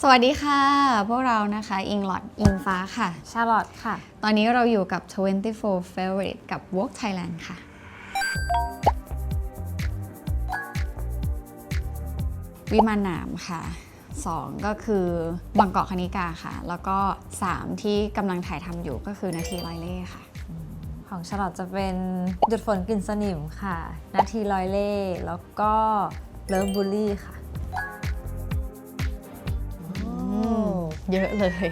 สวัสดีค่ะ พวกเรานะคะอิงหลอดอิงฟ้าค่ะ ชาร์ลอตค่ะ ตอนนี้เราอยู่กับ 24 Favorite กับ Walk Thailand ค่ะ วิมานหนามค่ะ 2 ก็คือบางกอกคณิกาค่ะ แล้วก็ 3 ที่กำลังถ่ายทำอยู่ก็คือนาทีร้อยเล่ห์ค่ะ ของชาร์ลอตจะเป็นหยุดฝนกลิ่นสนิมค่ะ นาทีลอยเล่ห์แล้วก็เลิฟบูลลี่ค่ะ เยอะเลย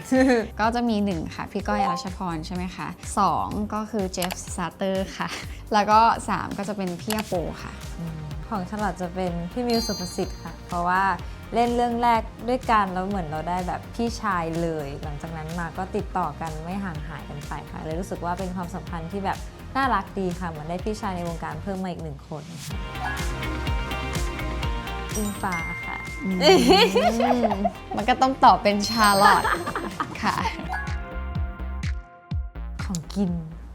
ก็จะมี 1 ค่ะ พี่ก้อยอรัชพรใช่ไหมคะ 2 ก็คือเจฟสตาเตอร์ค่ะ แล้วก็ 3 ก็จะเป็นพี่อาโปค่ะ ของชาร์ลอตจะเป็นพี่มิวสุภสิทธิ์ค่ะ เพราะว่าเล่นเรื่องแรกด้วยกันแล้วเหมือนเราได้แบบพี่ชายเลย หลังจากนั้นมาก็ติดต่อกันไม่ห่างหายกันไปค่ะ เลยรู้สึกว่าเป็นความสัมพันธ์ที่แบบน่ารักดีค่ะ เหมือนได้พี่ชายในวงการเพิ่มมาอีกหนึ่งคนค่ะ อิงฟ้าค่ะ มันก็ต้องตอบเป็นชาร์ลอตค่ะ ของกิน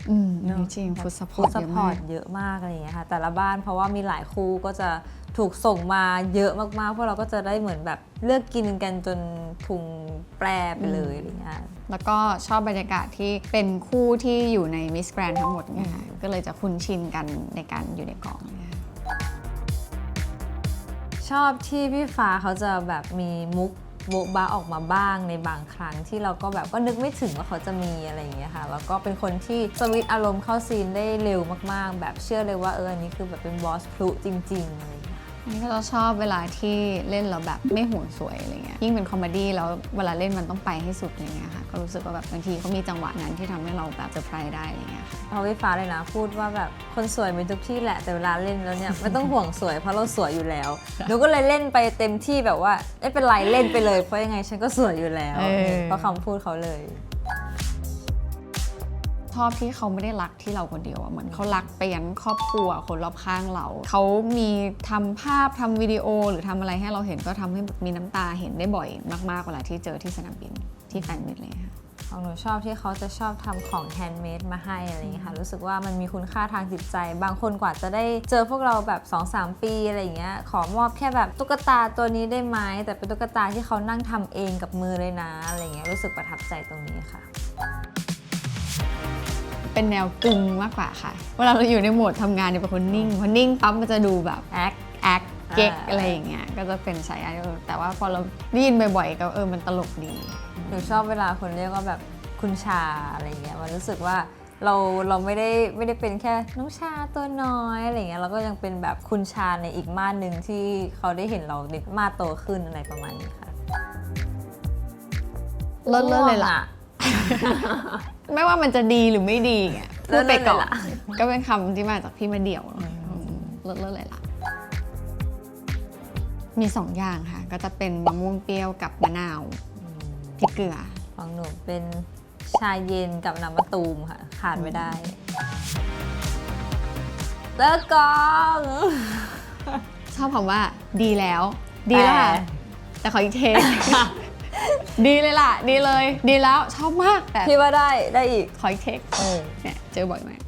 อืมเนอะจริงฟูดซัพพอฟู้ร์ดตซัเยพอะพอมาร์กตเยอะมากอะไรอย่างเงี้ยค่ะ แต่ละบ้านเพราะว่ามีหลายคู่ก็จะถูกส่งมาเยอะมากๆพวกเราก็จะได้เหมือนแบบเลือกกินกันจนพุงแปรไปเลยอะไรเงี้ย แล้วก็ชอบบรรยากาศที่เป็นคู่ที่อยู่ในมิสแกรนทั้งหมดเนี่ยค่ะก็เลยจะคุ้นชินกันในการอยู่ในกองเนี่ยค่ะ ชอบที่พี่ฟ้าเขาจะแบบมีมุกโบ๊ะบ้าออกมาบ้างในบางครั้งที่เราก็แบบก็นึกไม่ถึงว่าเขาจะมีอะไรอย่างเงี้ยค่ะ แล้วก็เป็นคนที่สวิตอารมณ์เข้าซีนได้เร็วมากๆ แบบเชื่อเลยว่าเอออันนี้คือแบบเป็นบอสพลุจริง ๆ อะไรอย่างเงี้ยอันนี้ก็จะชอบเวลาที่เล่นแล้วแบบไม่ห่วงสวยอะไรเงี้ย ยิ่งเป็นคอมเมดี้แล้วเวลาเล่นมันต้องไปให้สุดอะไรเงี้ยค่ะ ก็รู้สึกว่าแบบบางทีเขามีจังหวะนั้นที่ทำให้เราแบบเซอร์ไพรส์ได้อะไรเงี้ยค่ะเพราะพี่ฟ้าเลยนะพูดว่าแบบคนสวยมีทุกที่แหละแต่เวลาเล่นแล้วเนี่ยไม่ต้องห่วงสวยเพราะเราสวยอยู่แล้วหนูก็เลยเล่นไปเต็มที่แบบว่าไม่เป็นไรเล่นไปเลยเพราะยังไงฉันก็สวยอยู่แล้วเออเพราะคำพูดเขาเลยช อบที่เขาไม่ได้รักที่เราคนเดียวอะเหมือนเขารักไปยันครอบครัวคนรอบข้างเรา เขามีทำภาพทำวิดีโอหรือทำอะไรให้เราเห็นก็ทำให้มีน้ำตาเห็นได้บ่อยมากๆเวลาที่เจอที่สนามบินที่แฟนมิตเลยค่ะของหนูชอบที่เขาจะชอบทำของแฮนด์เมดมาให้อะไรอย่างเงี้ยค่ะ รู้สึกว่ามันมีคุณค่าทางจิตใจ บางคนกว่าจะได้เจอพวกเราแบบ 2-3 ปีอะไรอย่างเงี้ย ขอมอบแค่แบบตุ๊กตาตัวนี้ได้ไหม แต่เป็นตุ๊กตาที่เขานั่งทำเองกับมือเลยนะ อะไรอย่างเงี้ย รู้สึกประทับใจตรงนี้ค่ะ เป็นแนวกึ่งมากกว่าค่ะ เวลาเราอยู่ในโหมดทำงานเนี่ยเป็นคนนิ่งพอนิ่งปั๊บมันจะดูแบบแอคแอคเก๊กอ่าอะไรอย่างเงี้ยก็จะเป็นสายอแต่ว่าพอเราได้ยินบ่อยๆก็เออมันตลกดีหนูชอบเวลาคนเรียกว่าแบบคุณชาอะไรเงี้ยมันรู้สึกว่าเราเราไม่ได้ไม่ได้เป็นแค่น้องชาตัวน้อยอะไรเงี้ยเราก็ยังเป็นแบบคุณชาในอีกมาดหนึ่งที่เขาได้เห็นเราในมาดโตขึ้นอะไรประมาณนี้ค่ะเลิศเลิศเลยล่ะ ไม่ว่ามันจะดีหรือไม่ดีอะพูดไปก่อนก็เป็นคำที่มาจากพี่มาเดี่ยวเลิศเลิศเลยล่ะ มีสองอย่างค่ะ ก็จะเป็นมะม่วงเปรี้ยวกับมะนาวพริกเกลือของหนูเป็นชาเย็นกับน้ำมะตูมค่ะ ขาดไม่ได้เลิกกองชอบคำว่าดีแล้ว ดีแล้วค่ะแต่ขออีกเทค ดีเลยล่ะ ดีเลย ดีแล้วชอบมากแต่พี่ว่าได้ได้อีกขออีกเทคเออเนี่ยเจอบ่อยมาก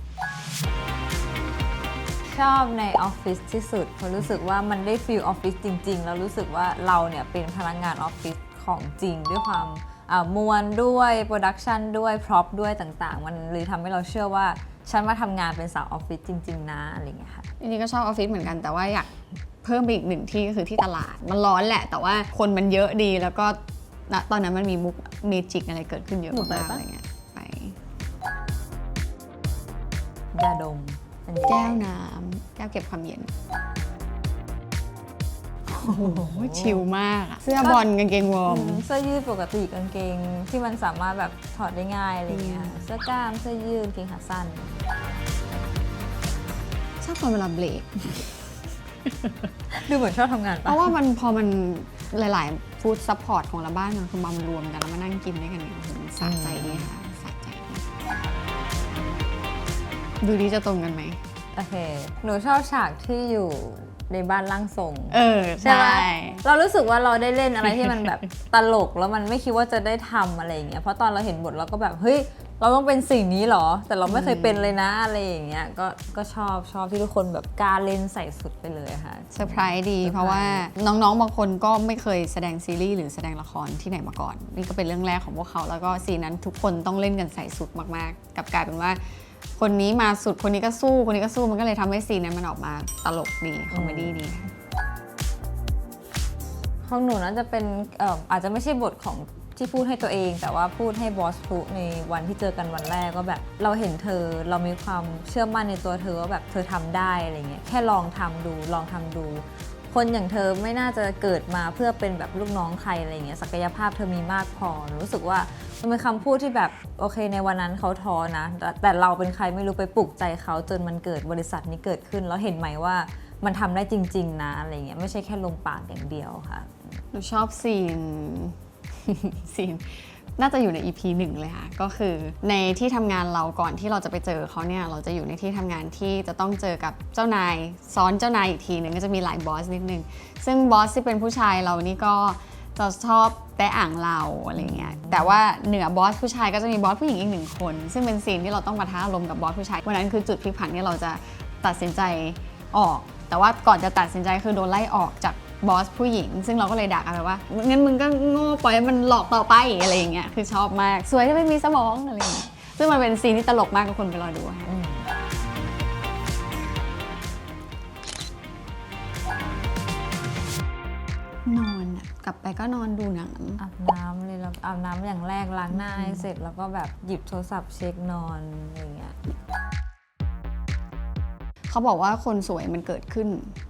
ชอบในออฟฟิศที่สุดเพราะรู้สึกว่ามันได้ฟีลออฟฟิศจริง ๆ แล้วรู้สึกว่าเราเนี่ยเป็นพนักงานออฟฟิศของจริงด้วยความอ่ามวลด้วยโปรดักชันด้วยพร็อพด้วยต่างๆ มันเลยทำให้เราเชื่อว่าฉันมาทำงานเป็นสาวออฟฟิศจริง ๆ นะอะไรอย่างเงี้ยค่ะอันนี้ก็ชอบออฟฟิศเหมือนกันแต่ว่าอยากเพิ่มไปอีกหนึ่งที่ก็คือที่ตลาด มันร้อนแหละ แต่ว่าคนมันเยอะดีแล้วก็ ณตอนนั้นมันมีมุกเมจิกอะไรเกิดขึ้นเยอะหนูไปมากๆปะ อะไรเงี้ยไปยาดมอันนี้แก้วน้ำแก้วเก็บความเย็น โอ้โหชิลมากอะเสื้อบอลกางเกงวอร์มอืมเสื้อยืดปกติกางเกงที่มันสามารถแบบถอดได้ง่ายอะไรเงี้ยอืมเสื้อกล้ามเสื้อยืดกางเกงขาสั้น ชอบตอนเวลาเบรก ดูเหมือนชอบทำงานเพปะราะว่ามันพอมัน หลาย ๆ ฟู้ดซัพพอร์ตของเราบ้านมันคือมารวมกันแล้วมานั่งกินด้วยกันเนี่ยโอ้โหมันสะใจดีค่ะสะใจดีดูดีจะตรงกันไหม โอเค หนูชอบฉากที่อยู่ในบ้านร่างทรง เออ ใช่ไหมใช่เรารู้สึกว่าเราได้เล่นอะไรที่มันแบบตลกแล้วมันไม่คิดว่าจะได้ทำอะไรอย่างเงี้ยเพราะตอนเราเห็นบทเราก็แบบเฮ้ย เราต้องเป็นสิ่งนี้เหรอ แต่เราไม่เคยเป็นเลยนะอะไรอย่างเงี้ยก็ก็ชอบชอบที่ทุกคนแบบกล้าเล่นใส่สุดไปเลยค่ะเซอร์ไพรส์ดีเซอร์ไพรส์เพราะว่าน้องๆบางคนก็ไม่เคยแสดงซีรีส์หรือแสดงละครที่ไหนมาก่อน นี่ก็เป็นเรื่องแรกของพวกเขา แล้วก็ซีนนั้นทุกคนต้องเล่นกันใส่สุดมากๆกลับกลายเป็นว่า คนนี้มาสุดคนนี้ก็สู้ คนนี้ก็สู้มันก็เลยทำให้ซีนนั้นมันออกมาตลกดีคอมเมดี้ดีค่ะของหนูน่าจะเป็นเอ่ออาจจะไม่ใช่บทของ ที่พูดให้ตัวเอง แต่ว่าพูดให้บอสพูในวันที่เจอกันวันแรกก็แบบ เราเห็นเธอเรามีความเชื่อมั่นในตัวเธอว่าแบบเธอทำได้อะไรเงี้ยแค่ลองทำดูลองทำดู คนอย่างเธอไม่น่าจะเกิดมาเพื่อเป็นแบบลูกน้องใครอะไรเงี้ยศักยภาพเธอมีมากพอรู้สึกว่ามันเป็นคำพูดที่แบบโอเคในวันนั้นเขาท้อนะแต่แต่เราเป็นใครไม่รู้ไปปลุกใจเขาจนมันเกิดบริษัทนี้เกิดขึ้น แล้วเห็นไหมว่ามันทำได้จริง ๆ นะอะไรเงี้ยไม่ใช่แค่ลมปากอย่างเดียวค่ะหนูชอบซีน ซีนน่าจะอยู่ใน EP หนึ่งเลยค่ะ ก็คือในที่ทำงานเราก่อนที่เราจะไปเจอเขาเนี่ย เราจะอยู่ในที่ทำงานที่จะต้องเจอกับเจ้านาย ซ้อนเจ้านายอีกทีหนึ่งก็จะมีหลายบอสนิดนึง ซึ่งบอสที่เป็นผู้ชายเรานี่ก็จะชอบแตะอ่างเราอะไรเงี้ย แต่ว่าเหนือบอสผู้ชายก็จะมีบอสผู้หญิงอีกหนึ่งคน ซึ่งเป็นซีนที่เราต้องปะทะอารมณ์กับบอสผู้ชาย วันนั้นคือจุดพลิกผันที่เราจะตัดสินใจออก แต่ว่าก่อนจะตัดสินใจคือโดนไล่ออกจาก บอสผู้หญิง ซึ่งเราก็เลยด่ากันไปว่างั้นมึงก็โง่ปล่อยให้มันหลอกต่อไปอะไรอย่างเงี้ยคือชอบมากสวยที่ไม่มีสมองอะไรอย่างเงี้ยซึ่งมันเป็นซีนที่ตลกมากทุกคนไปรอดูค่ะนอนอะกลับไปก็นอนดูหนัง อาบน้ำเลยแล้วอาบน้ำอย่างแรกล้างหน้าให้เสร็จแล้วก็แบบหยิบโทรศัพท์เช็คนอนอะไรเงี้ย เขาบอกว่าคนสวยมันเกิดขึ้น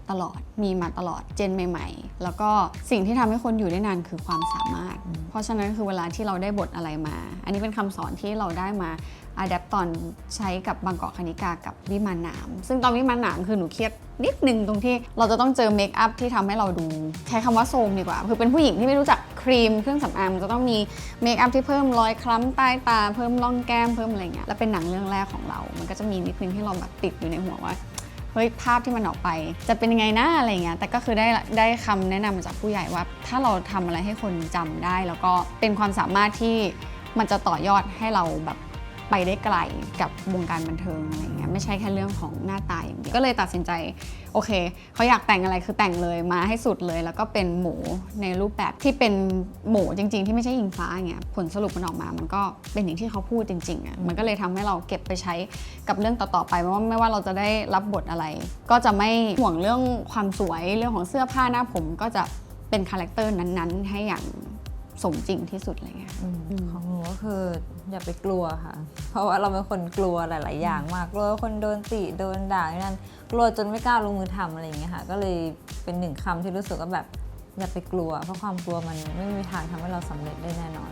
ตลอด มีมาตลอด เจนใหม่ ๆ แล้วก็สิ่งที่ทำให้คนอยู่ได้นานคือความสามารถ เพราะฉะนั้นคือเวลาที่เราได้บทอะไรมา อันนี้เป็นคำสอนที่เราได้มาอัดแอปตอนใช้กับบางกอกคณิกากับวิมานหนาม ซึ่งตอนวิมานหนามคือหนูเครียดนิดนึงตรงที่เราจะต้องเจอเมคอัพที่ทำให้เราดู ใช้คำว่าโซมดีกว่า คือเป็นผู้หญิงที่ไม่รู้จักครีมเครื่องสำอางมันจะต้องมีเมคอัพที่เพิ่มรอยคล้ำใต้ตา เพิ่มร่องแก้มเพิ่มอะไรเงี้ยแล้วเป็นหนังเรื่องแรกของเรา มันก็จะมีนิดนึงที่เราแบบติดอยู่ในหัวว่า เฮ้ยภาพที่มันออกไป จะเป็นยังไงนะอะไรเงี้ยแต่ก็คือได้ได้คำแนะนำมาจากผู้ใหญ่ว่า ถ้าเราทำอะไรให้คนจำได้ แล้วก็เป็นความสามารถที่มันจะต่อยอดให้เราแบบ ไปได้ไกลกับวงการบันเทิงอะไรเงี้ยไม่ใช่แค่เรื่องของหน้าตาอย่างเดียวก็เลยตัดสินใจโอเคเขาอยากแต่งอะไรคือแต่งเลยมาให้สุดเลย แล้วก็เป็นหมูในรูปแบบที่เป็นหมูจริง ๆ ที่ไม่ใช่อิงฟ้าอย่างเงี้ยผลสรุปมันออกมา มันก็เป็นอย่างที่เขาพูดจริงๆอะมันก็เลยทำให้เราเก็บไปใช้กับเรื่องต่อๆไปไม่ว่าไม่ว่าเราจะได้รับบทอะไร ก็จะไม่ห่วงเรื่องความสวยเรื่องของเสื้อผ้าหน้าผมก็จะเป็นคาแรคเตอร์นั้นๆ ให้อย่าง สมจริงที่สุดอะไรเงี้ย ของหนูก็คืออย่าไปกลัวค่ะ เพราะว่าเราเป็นคนกลัวหลาย ๆ อย่างมาก กลัวคนโดนติโดนด่าอย่างนั้น กลัวจนไม่กล้าลงมือทำอะไรอย่างเงี้ยค่ะ ก็เลยเป็นหนึ่งคำที่รู้สึกว่าแบบอย่าไปกลัว เพราะความกลัวมันไม่มีทางทำให้เราสำเร็จได้แน่นอน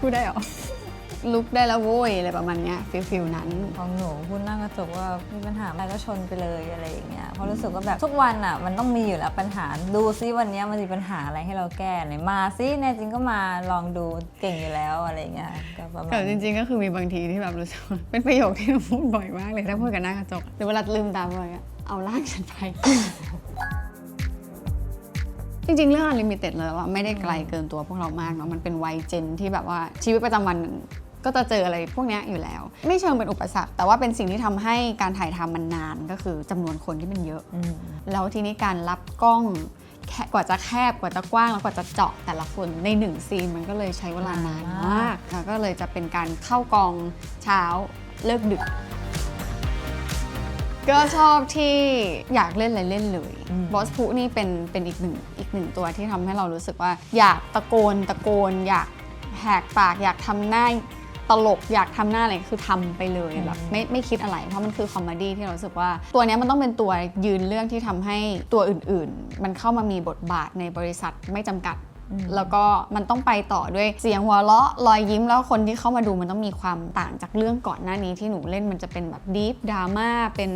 พูดได้เหรอ ลุกได้แล้วโว้ยอะไรประมาณเนี้ยฟิลฟิลนั้น ของหนูพูดหน้ากระจกว่ามีปัญหาอะไรก็ชนไปเลยอะไรอย่างเงี้ยเพราะรู้สึกว่าแบบทุกวันอะมันต้องมีอยู่แล้วปัญหาดูซิวันเนี้ยมันมีปัญหาอะไรให้เราแก้ไหนมาซิแน่จริงก็มาลองดูเก่งอยู่แล้วอะไรอย่างเงี้ยก็ประมาณแต่จริง ๆ ก็คือมีบางทีที่แบบรู้สึกว่าเป็นประโยคที่เราพูดบ่อยมากเลยถ้าพูดกับหน้ากระจกหรือเวลาลืมตาบ่อยอะเอาล่างฉันไป จริง ๆ เรื่อง Unlimited เลยว่าไม่ได้ไกลเกินตัวพวกเรามากเนาะมันเป็นวัยเจนที่แบบว่าชีวิตประจำวัน ก็จะเจออะไรพวกเนี้ยอยู่แล้ว ไม่เชิงเป็นอุปสรรค แต่ว่าเป็นสิ่งที่ทำให้การถ่ายทำมันนานก็คือจำนวนคนที่มันเยอะอืมแล้วทีนี้การรับกล้องแค่กว่าจะแคบกว่าจะกว้างแล้วกว่าจะเจาะแต่ละคนในหนึ่งซีนมันก็เลยใช้เวลานานมากแล้วก็เลยจะเป็นการเข้ากองเช้าเลิกดึก ก็ชอบที่อยากเล่นอะไรเล่นเลยอืมบอสพูนี่เป็นเป็นอีกหนึ่งอีกหนึ่งตัวที่ทำให้เรารู้สึกว่า อยากตะโกนตะโกน อยากแหกปากอยากทำหน้า ตลกอยากทำหน้าอะไรคือทำไปเลยแบบไม่ไม่คิดอะไร เพราะมันคือคอมเมดี้ที่เรารู้สึกว่า ตัวเนี้ยมันต้องเป็นตัวยืนเรื่องที่ทำให้ตัวอื่นๆ มันเข้ามามีบทบาทในบริษัทไม่จำกัดแล้วก็มันต้องไปต่อด้วยเสียงหัวเราะรอยยิ้มแล้วคนที่เข้ามาดูมันต้องมีความต่างจากเรื่องก่อนหน้านี้ที่หนูเล่นมันจะเป็นแบบดีฟดราม่าเป็น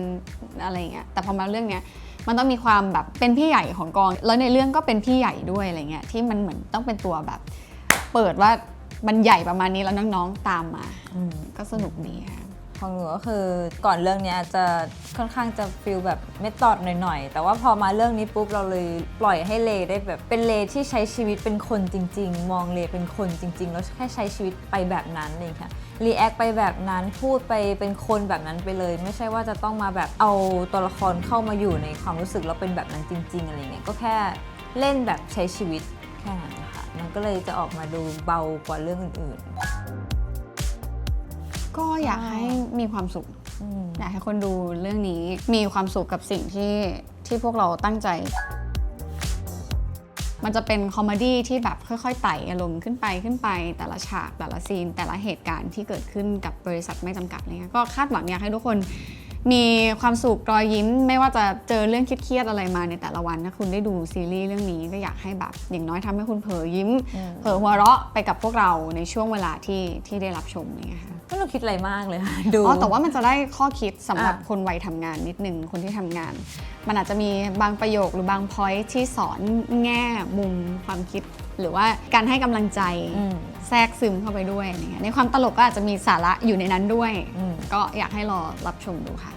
อะไรอย่างเงี้ยแต่พอมาเรื่องเนี้ยมันต้องมีความแบบเป็นพี่ใหญ่ของกอง แล้วในเรื่องก็เป็นพี่ใหญ่ด้วยอะไรเงี้ยที่มันเหมือนต้องเป็นตัวแบบ เปิดว่า มันใหญ่ประมาณนี้แล้วน้องๆตามมา อืม ก็สนุกดีค่ะ ของหนูก็คือก่อนเรื่องเนี้ยจะค่อนข้างจะฟิลแบบเมธอดหน่อยๆ แต่ว่าพอมาเรื่องนี้ปุ๊บเราเลยปล่อยให้เลได้แบบเป็นเลที่ใช้ชีวิตเป็นคนจริง ๆ มองเลเป็นคนจริง ๆ แล้วแค่ใช้ชีวิตไปแบบนั้นเองค่ะรีแอคไปแบบนั้นพูดไปเป็นคนแบบนั้นไปเลย ไม่ใช่ว่าจะต้องมาแบบเอาตัวละครเข้ามาอยู่ในความรู้สึกแล้วเป็นแบบนั้นจริง ๆอะไรเงี้ยก็แค่เล่นแบบใช้ชีวิตแค่นั้นค่ะ มันก็เลยจะออกมาดูเบากว่าเรื่องอื่นก็อยากให้มีความสุขๆอืมอยากให้คนดูเรื่องนี้มีความสุขกับสิ่งที่ที่พวกเราตั้งใจ มันจะเป็นคอมเมดี้ที่แบบค่อยๆไต่อารมณ์ขึ้นไปขึ้นไป แต่ละฉากแต่ละซีน แต่ละเหตุการณ์ที่เกิดขึ้นกับบริษัทไม่จำกัดอะไรเงี้ยก็คาดหวังอยากให้ทุกคน มีความสุขรอยยิ้ม ไม่ว่าจะเจอเรื่องเครียดๆอะไรมาในแต่ละวันถ้าคุณได้ดูซีรีส์เรื่องนี้ก็อยากให้แบบอย่างน้อยทำให้คุณเผลอยิ้มอืมเผลอหัวเราะไปกับพวกเราในช่วงเวลาที่ที่ได้รับชมอะไรเงี้ยค่ะไม่ต้องคิดอะไรมากเลยค่ะดูอ๋อแต่ว่ามันจะได้ข้อคิดสำหรับอะคนวัยทำงานนิดนึงคนที่ทำงาน มันอาจจะมีบางประโยคหรือบางพอยที่สอนแง่มุมความคิด หรือว่าการให้กำลังใจอืมแทรกซึมเข้าไปด้วยอะไรเงี้ยในความตลกก็อาจจะมีสาระอยู่ในนั้นด้วยอืมก็อยากให้รอรับชมดูค่ะ